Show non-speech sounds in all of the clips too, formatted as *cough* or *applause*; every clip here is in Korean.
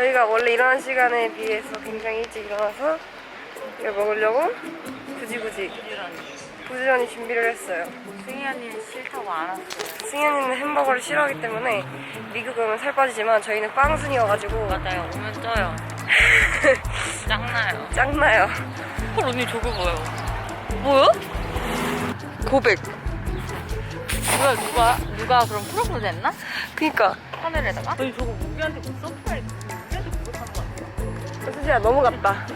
저희가 원래 일어나는 시간에 비해서 굉장히 일찍 일어나서 이걸 먹으려고 굳이 굳이 부지런히 준비를 했어요. 승희 언니는 싫다고 안 왔어요. 승현이는 햄버거를 싫어하기 때문에 미국 오면 살 빠지지만 저희는 빵순이어가지고 맞아요. 오면 쪄요. *laughs* 짱나요. 짱나요. 헐 언니 저거 뭐예요? 뭐야? 고백. 누가 누가 누가 그럼 프로포즈 했나? 그니까 하늘에다가? 아니 저거 무기한테 그 서프라이즈 수지야 넘어갔다.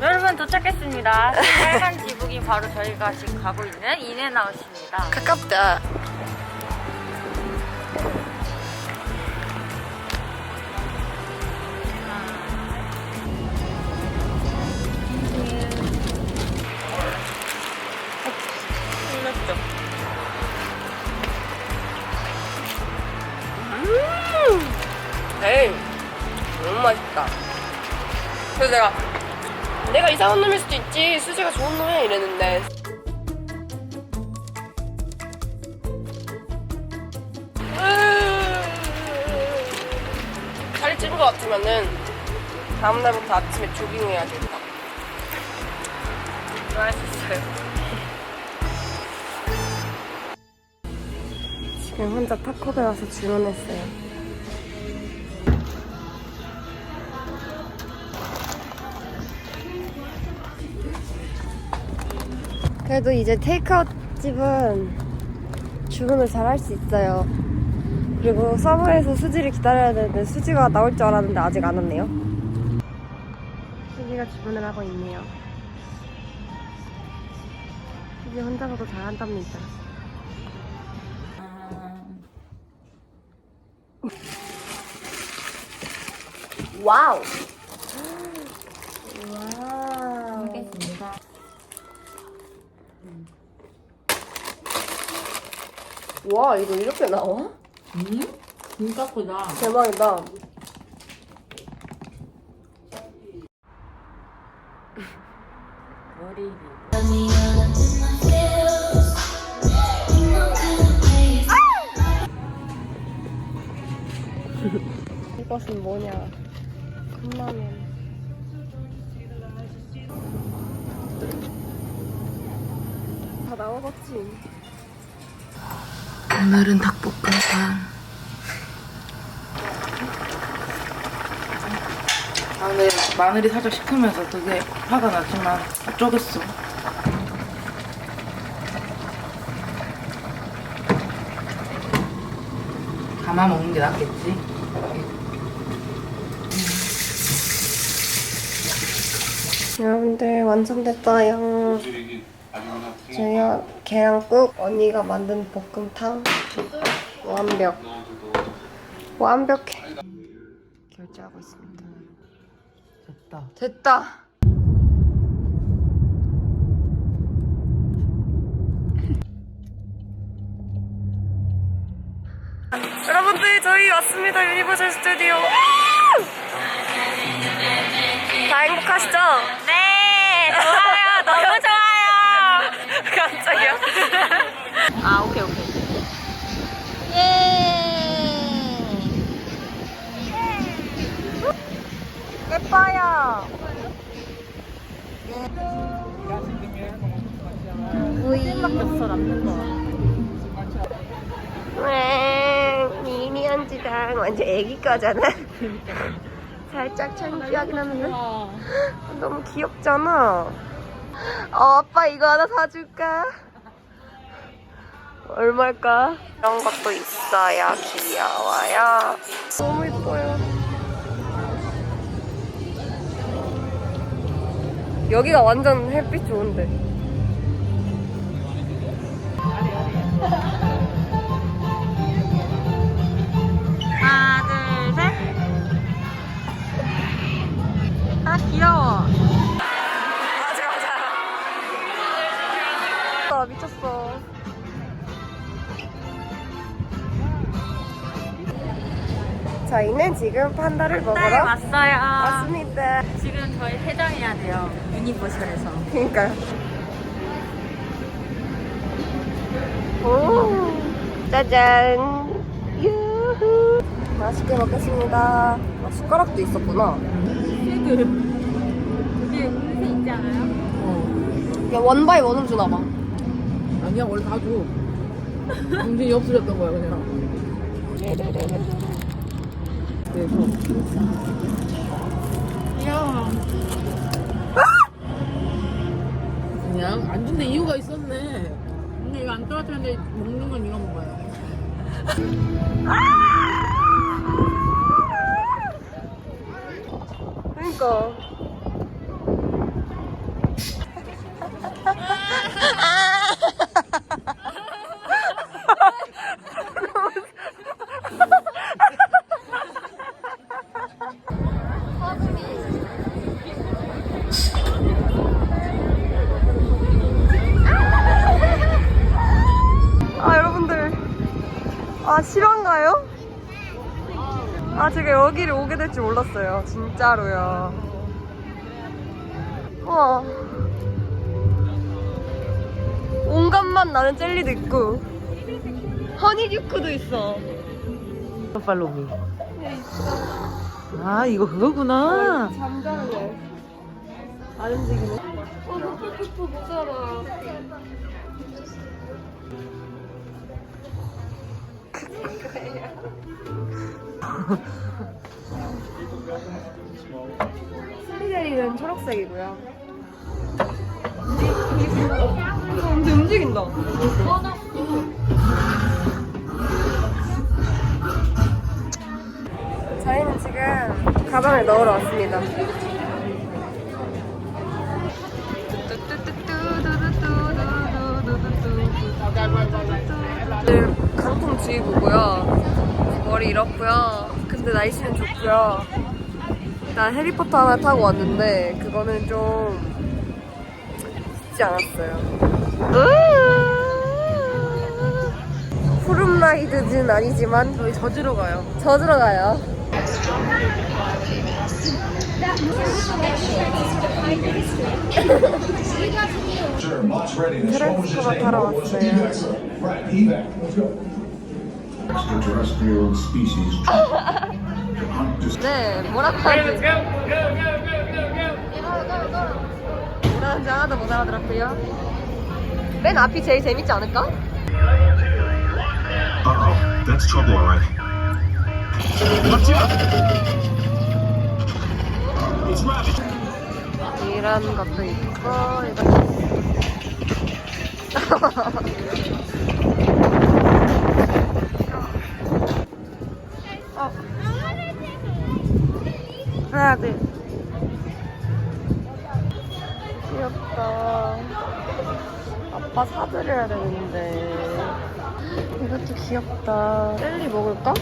여러분 도착했습니다. 빨간 지붕이 바로 저희가 지금 가고 있는 인앤아웃입니다. 가깝다. 내가 내가 이상한 놈일 수도 있지 수지가 좋은 놈이야 이랬는데 살이 찐 것 같으면은 다음날부터 아침에 조깅 해야겠다. 맛있어요. *laughs* 지금 혼자 타코벨 와서 주문했어요. 그래도 이제 테이크아웃 집은 주문을 잘 할 수 있어요. 그리고 서버에서 수지를 기다려야 되는데 수지가 나올 줄 알았는데 아직 안 왔네요. 수지가 주문을 하고 있네요. 수지 혼자서도 잘 한답니다. 와우. 와우. 먹겠습니다. 와 이거 이렇게 나와? 음? 진짜 크다. 대박이다. 머리 *laughs* 이것은 뭐냐? 컵라면. 다 나와봤지. 오늘은 닭볶음탕. 아, 근데 마늘이 살짝 시큼해서 되게 화가 나지만 어쩌겠어. 담아 먹는 게 낫겠지. 여러분들 완성됐어요. 저희가 계란국 언니가 만든 볶음탕 완벽. 완벽해. 결제하고 있습니다. 됐다. 됐다. *laughs* 여러분들 저희 왔습니다 유니버설 스튜디오. 다 행복하시죠? 네, 좋아요. 너무 좋아요. 깜짝이야. 아, 오케이, 오케이. 예. 예뻐요. 오이밖에 없어 남는 거. 왜 미니 한지당 완전 애기 거잖아. 살짝 창피하긴 하는데 너무 귀엽잖아. 어, 아빠 이거 하나 사줄까? 얼마일까? 이런 것도 있어요. 귀여워요. 너무 이뻐요. 여기가 완전 햇빛 좋은데. 하나, 둘, 셋. 아, 귀여워. 맞아 맞아. 아, 미쳤어. 저희는 지금 판다를 네, 먹으러 왔어요. 왔습니다. 지금 저희 해장해야 돼요. 유니버셜에서. 그러니까요. 오. 짜잔. 유후. 맛있게 먹겠습니다. 아, 숟가락도 있었구나. 그게 있지 않아요? 어. 야, 원바이 원으로 주나 봐. 아니야 원래 다 줘. 정신이 없어졌던 거야 그냥. *laughs* 그래서 그냥 안 준데 이유가 있었네. 근데 이거 안 떨어졌는데 먹는 건 이거 먹어요. 그러니까. 아 실화인가요? 아 제가 여기를 오게 될 줄 몰랐어요 진짜로요 우와 온갖 맛 나는 젤리도 있고 허니듀크도 있어 팔로미. 아 이거 그거구나. 잠자네 안 움직이네 어 뽀뽀뽀뽀 못 살아 슬리데리는 초록색이고요 어, 근데 움직인다 저희는 지금 가방을 넣으러 왔습니다. 주의보고요. 머리 이렇고요. 근데 날씨는 좋고요. 일단 해리포터 하나 타고 왔는데 그거는 좀 쉽지 않았어요. 푸른 라이드는 아니지만 저희 저지러 가요. 젖으러 가요. Name? What was Extraterrestrial species. to hunt dis- 네, 뭐라고 하는지. 뭐라는지 하나도 못 알아들었고요. 맨 앞이 제일 재밌지 않을까? Uh-oh, that's trouble, all right. It's Rabbit. 이런 것도 있고, 이런. 어. 하나, 둘. 귀엽다. 아빠 사드려야 되는데. 이것도 귀엽다. 젤리 먹을까?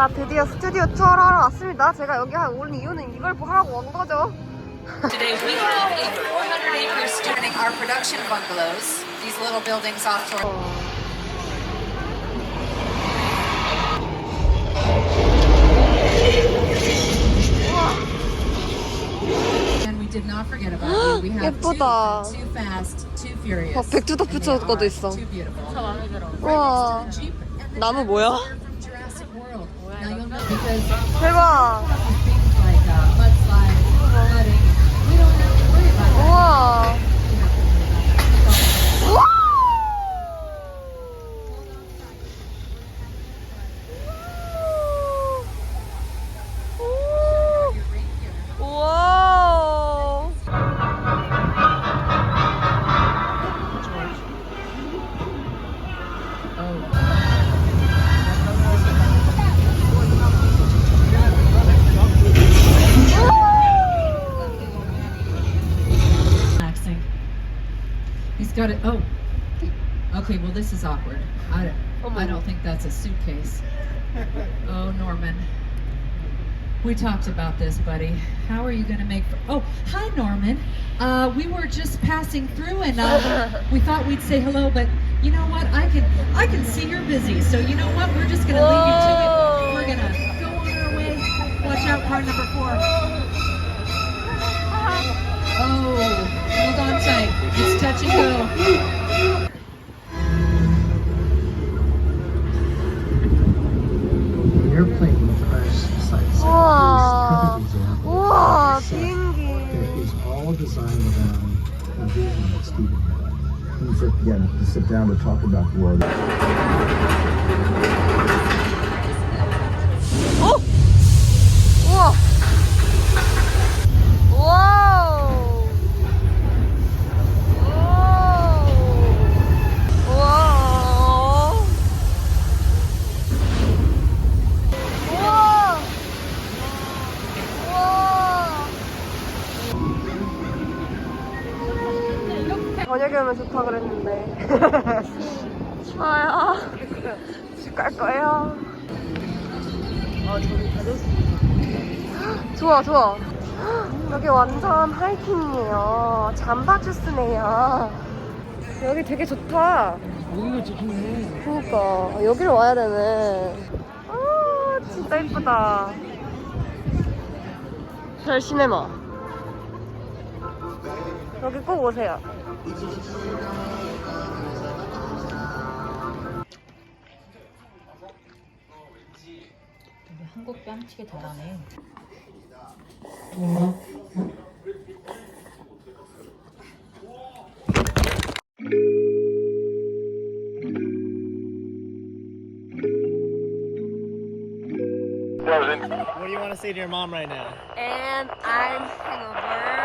자, 드디어 스튜디오 투어를 하러 왔습니다. 제가 여기 온 이유는 이걸 하라고 온 거죠. Today we have a 400 acres turning our production bungalows, these little buildings offshore. And we did not forget about you. We have two, 예쁘다. too fast, too furious. 어, 백두도 and they 붙여놓을 것도 are 있어. Too beautiful. 우와. Jeep and the 나무 뭐야? 우와. 우와. He's got it. Oh, okay. Well, this is awkward. I don't. I don't think that's a suitcase. Oh, Norman. We talked about this, buddy. How are you going to make? Oh, hi, Norman. Uh, we were just passing through, and uh, *laughs* we thought we'd say hello, but you know what? I can I can see you're busy, so you know what? We're just going to leave you to it. We're gonna go on our way. Watch out, car number four. Stephen had. You sit, again, to sit down to talk about the world. 오면 좋다 그랬는데. *laughs* 좋아요. 집갈 거예요. 좋아 좋아. 여기 완전 하이킹이에요. 잠바 주스네요. 여기 되게 좋다. 여기가 좋네. 그니까. 여기를 와야 되네. 아 진짜 이쁘다. 별 시네마. 여기 꼭 오세요 한국 뺨치게 잘하네. What do you want to say to your mom right now? And I'm hangover